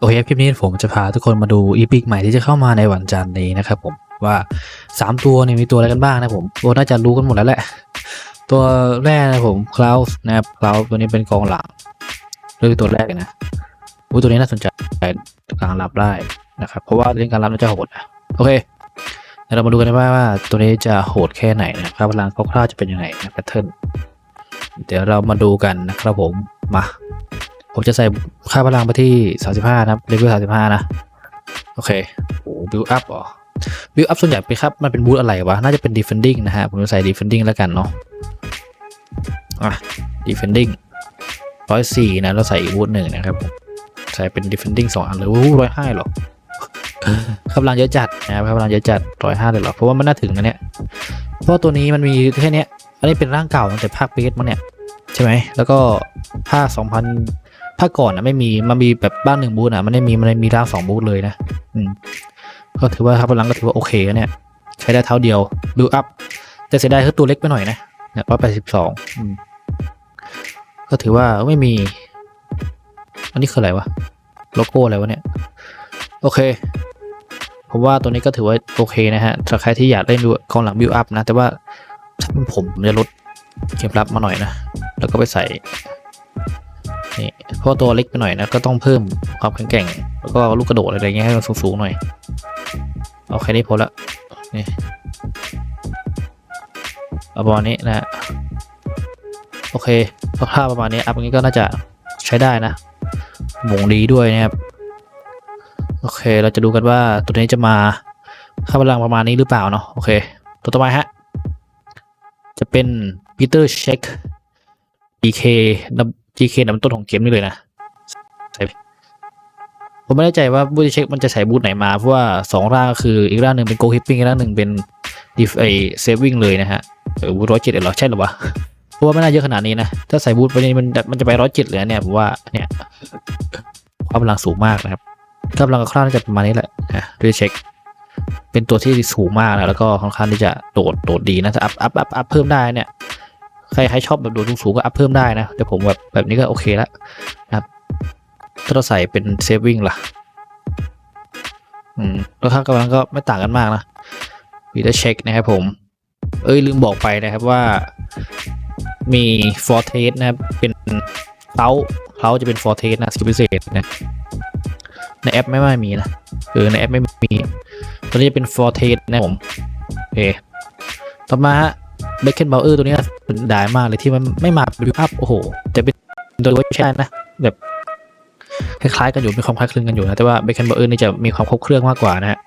โอเคคลิปนี้ผมจะพาทุกคนมาดูอีพิกใหม่ที่จะเข้ามาในวันจันทร์นี้นะครับผมว่า 3 ตัวเนี่ยมีตัวอะไรกันบ้างนะผมตัวน่าจะรู้กันหมดแล้วแหละ ตัวแรกนะผมคลาวส์นะครับคลาวส์ตัวนี้เป็นกองหลังเรื่องตัวแรกนะอู้ตัวนี้น่าสนใจการรับได้นะครับ เพราะว่าเรื่องการรับน่าจะโหดนะโอเคเดี๋ยวเรามาดูกันว่าว่าตัวนี้จะโหดแค่ไหนนะครับพลังคร่าวๆจะเป็นยังไงนะแพทเทิร์นเดี๋ยวเรามาดูกันนะครับผมมา ผมจะใส่ค่าพลังไปที่ 35 นะครับเลเวล35 นะ โอเคโอ้บิวอัพอ๋อบิวอัพส่วนใหญ่เป็นครับ มันเป็นบูทอะไรวะ น่าจะเป็น defending นะฮะ ผมจะใส่ defending แล้วกันเนาะ อะ defending 104นะ เราใส่อีกบูทหนึ่งนะครับ ใส่เป็น defending 2 อันเลยโอ้ร้อยห้าหรอกำลังเยอะจัดนะครับกำลังเยอะจัดร้อยห้าเลยหรอ เพราะว่ามันน่าถึงนะเนี่ย เพราะตัวนี้มันมีแค่เนี้ยอันนี้เป็นร่างเก่าตั้งแต่ภาคเบสมั้งเนี่ย ใช่ไหม แล้วก็ภาค2000 ภาคก่อนนะไม่มีมันมีแบบบ้านหนึ่งบูธอะมันไม่มีมันไม่มีร่างสองบูธเลยนะอืมก็ถือว่าครับพลังก็ถือว่าโอเคนเนี่ย ใช้ได้เท่าเดียวบิวอัพแต่เสียดายคือตัวเล็กไปหน่อยนะเนี่ยร้อยแปดสิบสองก็ถือว่าไม่มี อันนี้คืออะไรวะโลโก้อะไรวะเนี่ย โอเคผมว่าตัวนี้ก็ถือว่าโอเคนะฮะสำหรับใครที่อยากเล่นดูกองหลังบิวอัพนะ แต่ว่าถ้าเป็นผมผมจะลดเกมรับมาหน่อยนะ แล้วก็ไปใส่นี่ ราะตัวเล็กไปหน่อยนะก็ต้องเพิ่มความแข็งแกร่ง แล้วก็ลูกกระโดดอะไรเงี้ยให้มันสูงๆหน่อย เอาแค่นี้พอละนี่เอาประมาณนี้นะฮะโอเคคร่าประมาณนี้อัพนี้ก็น่าจะใช้ได้นะหมงดีด้วยนะครับโอเค เราจะดูกันว่าตัวนี้จะมาค่าพลังประมาณนี้หรือเปล่าเนาะโอเค ตัวต่อไปฮะ จะเป็นปีเตอร์เช็ค GK GK นำต้นของเกมนี่เลยนะใส่ผมไม่แน่ใจว่าบูธเช็คมันจะใส่บูธไหนมา เพราะว่าสองร่างก็คืออีกร่างหนึ่งเป็นโกฮิปปิ้งอีกร่างหนึ่งเป็นดิฟไอเซฟวิ่งเลยนะฮะเออบูธร้อยเจ็ดเหรอ ใช่หรือวะเพราะว่าไม่น่าเยอะขนาดนี้นะ ถ้าใส่บูธไปนี่มันมันจะไปร้อยเจ็ดเลยเนี่ยผมว่าเนี่ยความพลังสูงมากนะครับกำลังคร่าวๆน่าจะประมาณนี้แหละนะดูเช็ค เป็นตัวที่สูงมากนะแล้วก็ค่อนข้างที่จะโดดโดดดีนะถ้าอัพอัพอัพอัพเพิ่มได้เนี่ย ใครใครชอบแบบโดดสูงๆก็อัพเพิ่มได้นะ แต่ผมแบบแบบนี้ก็โอเคแล้วนะครับถ้าเราใส่เป็นเซฟวิ่งล่ะ อืมแล้วค่ากำลังก็ไม่ต่างกันมากนะวีดเช็คนะครับผม เอ้ยลืมบอกไปนะครับว่า มีฟอร์เทสนะครับเป็นเขาเขาจะเป็นฟอร์เทสนะสกิลพิเศษนะ ในแอปไม่ไม่มีนะเออในแอปไม่มีตัวนี้จะเป็นฟอร์เทสนะผมโอเคต่อมาฮะ เบคเคนเบลเออร์ตัวนี้ดายมากเลยที่มันไม่มาบิวอัพโอ้โห แต่เป็นตัวที่ใช่นะแบบคล้ายๆกันอยู่มีความคล้ายคลึงกันอยู่นะแต่ว่าเบคเคนเบลเออร์นี่จะมีความครบเครื่องมากกว่านะฮะ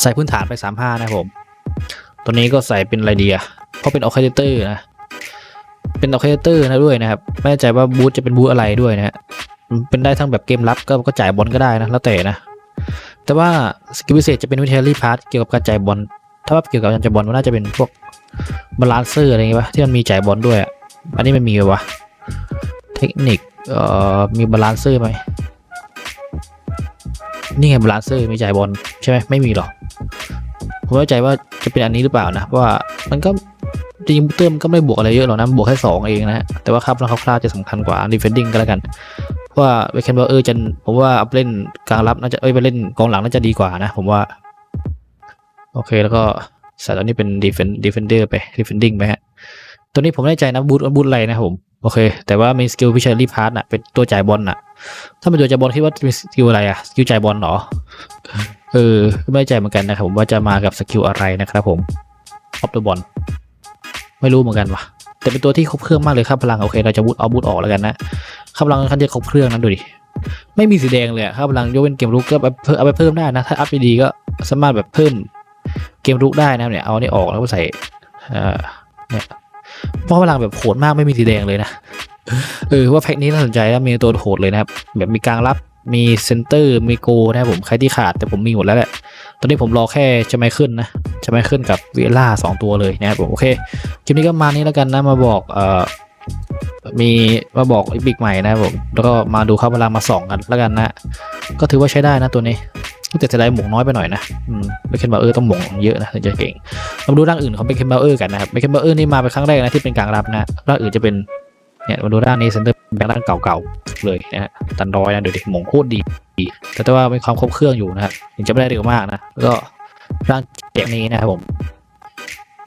ใส่พื้นฐานไป 35 นะครับผม ตัวนี้ก็ใส่เป็นไรเดีอะเพราะเป็นออเคเตอร์นะ เป็นออเคเตอร์นะด้วยนะครับ ไม่แน่ใจว่าบูธจะเป็นบูธอะไรด้วยนะฮะเป็นได้ทั้งแบบเกมรับก็ก็จ่ายบอลก็ได้นะ แล้วแต่นะ แต่ว่าสกิลพิเศษจะเป็นวิเทอรี่พาร์ทเกี่ยวกับการจ่ายบอล ถ้าว่าเกี่ยวกับการจ่ายบอลมันน่าจะเป็นพวก บาลานเซอร์อะไรเงี้ยปะที่มันมีจ่ายบอลด้วยอะอันนี้มันมีวะเทคนิคเอ่อมีบาลานเซอร์ไหมนี่ไงบาลานเซอร์มีจ่ายบอลใช่ไหมไม่มีหรอกผมไม่แน่ใจว่าจะเป็นอันนี้หรือเปล่านะเพราะว่ามันก็จริงเติมก็ไม่บวกอะไรเยอะหรอกนะบวกแค่สองเองนะฮะแต่ว่าครับแล้วคร่าวๆจะสำคัญกว่า defending ก็แล้วกันเพราะว่าเวคเคนบอร์เออจะผมว่าเอาไปเล่นกลางรับน่าจะเอ้ยไปเล่นกองหลังน่าจะดีกว่านะ ผมว่า โอเคแล้วก็ ส่ตัวนี้เป็น defend defender ไป defending ไปฮะ ตัวนี้ผมไม่แน่ใจนะบูทบูทอะไรนะผม โอเค แต่ว่ามีสกิลพิชเชอรี่พาร์ตน่ะเป็นตัวจ่ายบอลน่ะถ้าเป็นตัวจ่ายบอลคิดว่ามีสกิลอะไรอะสกิลจ่ายบอลเหรอ เออ ไม่แน่ใจเหมือนกันนะครับผมว่าจะมากับสกิลอะไรนะครับผมออฟตัวบอลไม่รู้เหมือนกันว่ะแต่เป็นตัวที่ครบเครื่องมากเลยครับพลังโอเค เราจะบูทเอาบูทออกแล้วกันนะครับพลังค่อนจะครบเครื่องนั้นดูดิไม่มีสีแดงเลยอะครับพลังยกเป็นเกมลุกก็เอาไปเพิ่มได้นะ ถ้าอัพดีก็สามารถแบบเพิ่ม เกมรุกได้นะครับเนี่ยเอานนี้ออกแล้วก็ใส่เนี่ยเพราะพลังแบบโหดมากไม่มีสีแดงเลยนะเออว่าแพ็กนี้น่าสนใจแล้วมีตัวโหดเลยนะครับแบบมีกลางรับมีเซนเตอร์มีโกนะครับผมใครที่ขาดแต่ผมมีหมดแล้วแหละตอนนี้ผมรอแค่จะไม่ขึ้นนะจะไม่ขึ้นกับเวล่าสองตัวเลยนะครับผมโอเคคลิปนี้ก็มานี้แล้วกันนะมาบอกเอ่อมีมาบอกอีพิกใหม่นะผมแล้วก็มาดูข้าพลังมาส่องกันแล้วกันนะ ก็ถือว่าใช้ได้นะตัวนี้ แต่จะได้หมงน้อยไปหน่อยนะอืมเบคเคนบาเออร์ต้องหมงเยอะนะถึงจะเก่งเรามาดูร่างอื่นของเบคเคนบาเออร์กันนะครับเบคเคนบาเออร์นี่มาเป็นครั้งแรกนะที่เป็นกลางรับนะร่างอื่นจะเป็นเนี่ยมาดูร่างนี้เซนเตอร์แบงค์ร่างเก่าๆเลยนะฮะตันร้อยนะดูดิหมงโคตรดี แต่แต่ว่ามีความครบเครื่องอยู่นะครับถึงจะไม่ได้เร็วมากนะก็ร่างเจ็บนี้นะครับผม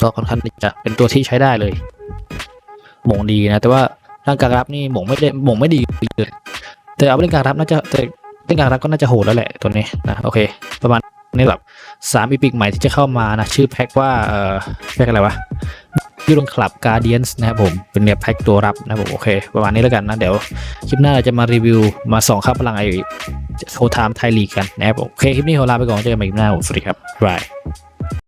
ก็ค่อนข้างจะเป็นตัวที่ใช้ได้เลย หมงดีนะ แต่ว่าร่างกลางรับนี่หมงไม่ได้หมงไม่ดีเลยแต่เอาไปเล่นกลางรับน่าจะแต่ เล่งกางรับก็น่าจะโหดแล้วแหละตัวนี้นะโอเค ประมาณนี้แบบสามอีพิกใหม่ที่จะเข้ามานะชื่อแพ็คว่าเอ่อแพ็คอะไรวะยูโรคลับการเดียนส์นะครับผม เป็นเนี่ยแพ็คตัวรับนะผมโอเค ประมาณนี้แล้วกันนะเดี๋ยวคลิปหน้าเราจะมารีวิวมาส่องค่าพลังไอโชว์ไทม์ไทยลีกกันนะครับโอเค คลิปนี้ขอลาไปก่อนเจอกันใหม่คลิปหน้าผมสวัสดีครับบาย